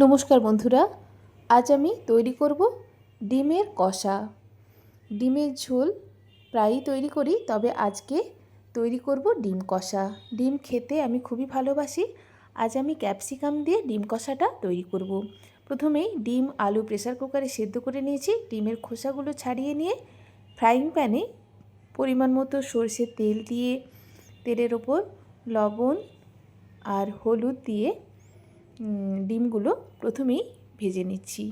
নমস্কার বন্ধুরা, আজ আমি তৈরি করব ডিমের কষা ডিমের ঝোল প্রায়ই তৈরি করি, তবে আজকে তৈরি করব ডিম কষা ডিম খেতে আমি খুবই ভালোবাসি, আজ আমি ক্যাপসিকাম দিয়ে ডিম কষাটা তৈরি করব। প্রথমেই ডিম আলু প্রেসার কুকারে সেদ্ধ করে নিয়েছি, ডিমের খোসাগুলো ছাড়িয়ে নিয়ে ফ্রাইং প্যানে পরিমাণ মতো সর্ষের তেল দিয়ে, তেলের ওপর লবণ আর হলুদ দিয়ে ডিমগুলো প্রথমেই ভেজে নিচ্ছি।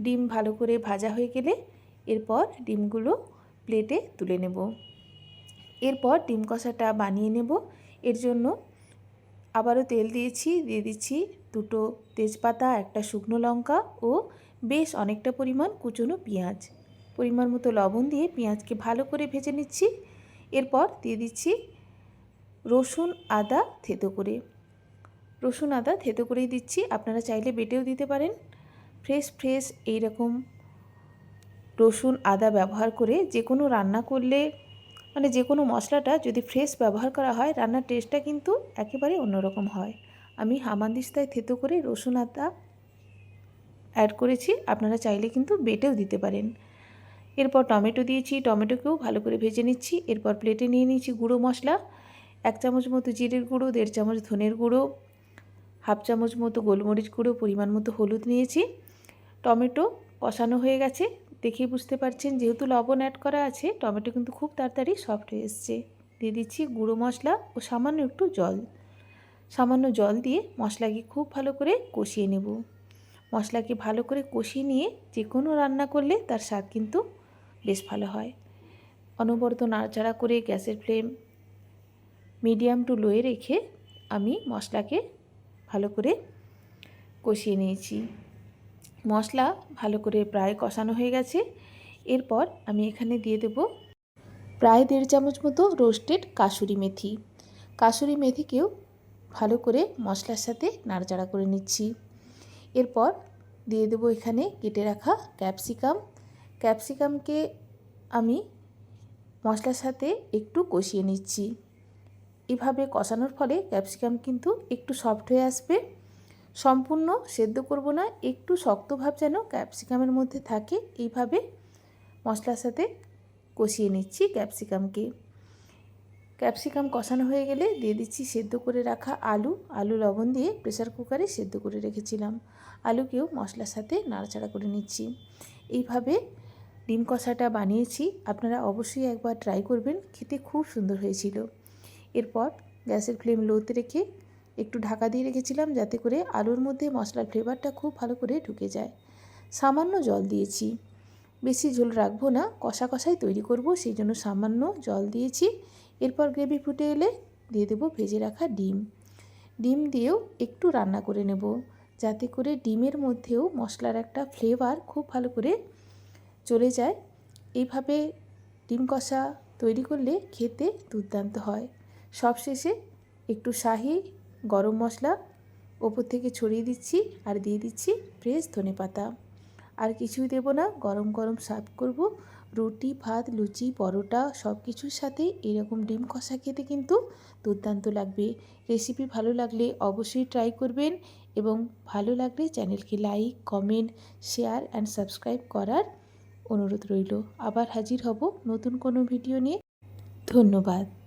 ডিম ভালো করে ভাজা হয়ে গেলে এরপর ডিমগুলো প্লেটে তুলে নেব। এরপর ডিম কষাটা বানিয়ে নেব। এর জন্য আবারও তেল দিয়েছি, দিয়ে দিচ্ছি দুটো তেজপাতা, একটা শুকনো লঙ্কা ও বেশ অনেকটা পরিমাণ কুচনো পেঁয়াজ। পরিমাণ মতো লবণ দিয়ে পেঁয়াজকে ভালো করে ভেজে নিচ্ছি। এরপর দিয়ে দিচ্ছি রসুন আদা থেতো করে। রসুন আদা থেতো করেই দিচ্ছি। আপনারা চাইলে বেটেও দিতে পারেন। ফ্রেশ ফ্রেশ এই রকম রসুন আদা ব্যবহার করে যে কোনো রান্না করলে মানে যে কোনো মশলাটা যদি ফ্রেশ ব্যবহার করা হয়, রান্নার টেস্টটা কিন্তু একেবারে অন্যরকম হয়। আমি হামানদিস্তায় থেতো করে রসুন আদা অ্যাড করেছি। আপনারা চাইলে কিন্তু বেটেও দিতে পারেন। এরপর টমেটো দিয়েছি। টমেটোকেও ভালো করে ভেজে নিচ্ছি। এরপর প্লেটে নিয়ে নিয়েছি গুঁড়ো মশলা। এক চামচ মতো জিরের গুঁড়ো, দেড় চামচ ধনের গুঁড়ো। হাফ চামচ মতো গোলমরিচ গুঁড়ো, পরিমাণ মতো হলুদ নিয়েছি। টমেটো কষানো হয়ে গেছে। দেখে বুঝতে পারছেন, যেহেতু লবণ অ্যাড করা আছে, টমেটো কিন্তু খুব তাড়াতাড়ি সফট হয়ে এসছে। দিয়ে দিচ্ছি গুঁড়ো মশলা ও সামান্য একটু জল। সামান্য জল দিয়ে মশলাকে খুব ভালো করে কষিয়ে নেব। মশলাকে ভালো করে কষিয়ে নিয়ে যে কোনো রান্না করলে তার স্বাদ কিন্তু বেশ ভালো হয়। অনবরত নাড়াচাড়া করে গ্যাসের ফ্লেম মিডিয়াম টু লোয়ে রেখে আমি মশলাকে ভালো করে কষিয়ে নিয়েছি। মশলা ভালো করে প্রায় কষানো হয়ে গেছে। এরপর আমি এখানে দিয়ে দেব প্রায় দেড় চামচ মতো রোস্টেড কাসুরি মেথি। কাসুরি মেথিকেও ভালো করে মশলার সাথে নাড়াচাড়া করে নিচ্ছি। এরপর দিয়ে দেবো এখানে কেটে রাখা ক্যাপসিকাম। ক্যাপসিকামকে আমি মশলার সাথে একটু কষিয়ে নিচ্ছি। এভাবে কষানোর ফলে ক্যাপসিকাম কিন্তু একটু সফট হয়ে আসবে। সম্পূর্ণ সেদ্ধ করব না, একটু শক্ত ভাব যেন ক্যাপসিকামের মধ্যে থাকে, এইভাবে মশলার সাথে কষিয়ে নিচ্ছি ক্যাপসিকামকে। ক্যাপসিকাম কষানো হয়ে গেলে দিয়ে দিচ্ছি সেদ্ধ করে রাখা আলু। আলু লবণ দিয়ে প্রেসার কুকারে সেদ্ধ করে রেখেছিলাম। আলুকেও মশলার সাথে নাড়াচাড়া করে নিচ্ছি। এইভাবে ডিম কষাটা বানিয়েছি। আপনারা অবশ্যই একবার ট্রাই করবেন, খেতে খুব সুন্দর হয়েছিল। এরপর গ্যাসের ফ্লেম লোতে রেখে একটু ঢাকা দিয়ে রেখেছিলাম যাতে করে আলুর মধ্যে মশলার ফ্লেভারটা খুব ভালো করে ঢুকে যায়। সামান্য জল দিয়েছি। বেশি ঝোল রাখব না, কষা কষাই তৈরি করব, সেই জন্য সামান্য জল দিয়েছি। এরপর গ্রেভি ফুটে এলে দিয়ে দেবো ভেজে রাখা ডিম। ডিম দিয়েও একটু রান্না করে নেব, যাতে করে ডিমের মধ্যেও মশলার একটা ফ্লেভার খুব ভালো করে চলে যায়। এইভাবে ডিম কষা তৈরি করলে খেতে দুর্দান্ত হয়। সবশেষে একটু শাহি, গরম মশলা, ওপর থেকে ছড়িয়ে দিচ্ছি আর দিয়ে দিচ্ছি ফ্রেশ ধনে পাতা। আর কিছুই দেব না, গরম গরম সার্ভ করব। রুটি, ভাত, লুচি, পরোটা সব কিছুর সাথে এরকম ডিম কষা খেতে কিন্তু দুর্দান্ত লাগবে। রেসিপি ভালো লাগলে অবশ্যই ট্রাই করবেন এবং ভালো লাগলে চ্যানেলকে like comment share and subscribe করার অনুরোধ রইল। আবার হাজির হব নতুন কোনো ভিডিও নিয়ে। ধন্যবাদ।